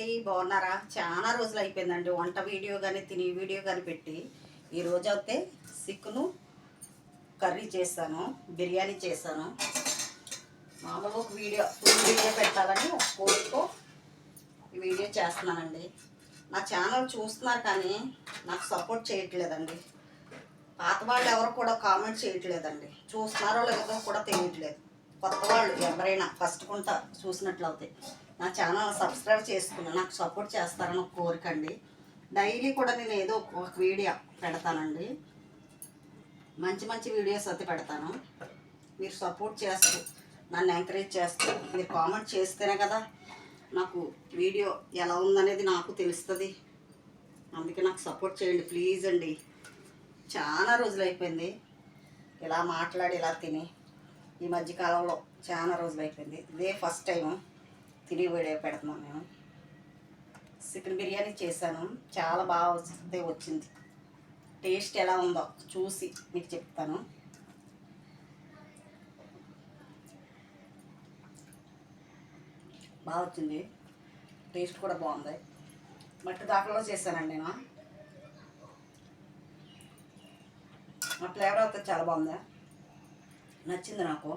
అండి బాగున్నారా? చాలా రోజులు అయిపోయిందండి. వంట వీడియో కానీ తిని వీడియో కానీ పెట్టి ఈరోజు అయితే సిక్కును కర్రీ చేశాను బిర్యానీ చేశాను మామూలుగా ఒక వీడియో ఫుల్ వీడియో పెట్టాలని ఒక వీడియో చేస్తున్నానండి. నా ఛానల్ చూస్తున్నారు కానీ నాకు సపోర్ట్ చేయట్లేదండి. పాత వాళ్ళు ఎవరు కూడా కామెంట్ చేయట్లేదండి. చూస్తున్నారో లేదో కూడా తెలియట్లేదు. కొత్త వాళ్ళు ఎవరైనా ఫస్ట్ కొంట చూసినట్లు అవుతాయి నా ఛానల్ సబ్స్క్రైబ్ చేసుకుని నాకు సపోర్ట్ చేస్తారని ఒక కోరిక అండి. డైలీ కూడా నేను ఏదో ఒక వీడియో పెడతానండి. మంచి మంచి వీడియోస్ అయితే పెడతాను. మీరు సపోర్ట్ చేస్తూ నన్ను ఎంకరేజ్ చేస్తూ మీరు కామెంట్ చేస్తేనే కదా నాకు వీడియో ఎలా ఉందనేది నాకు తెలుస్తుంది. అందుకే నాకు సపోర్ట్ చేయండి ప్లీజ్ అండి. చాలా రోజులు అయిపోయింది. ఇలా మాట్లాడి ఇలా తిని ఈ మధ్యకాలంలో చాలా రోజులు అయిపోయింది. ఇదే ఫస్ట్ టైం తిని వీడియో పెడుతున్నాను నేను చికెన్ బిర్యానీ చేశాను. చాలా బాగా వస్తే వచ్చింది. టేస్ట్ ఎలా ఉందో చూసి మీకు చెప్తాను. బాగా వచ్చింది. టేస్ట్ కూడా బాగుంది. మట్టి దాకలో చేశానండి నేను. ఆ ఫ్లేవర్ అయితే చాలా బాగుంది? నచ్చింది నాకు.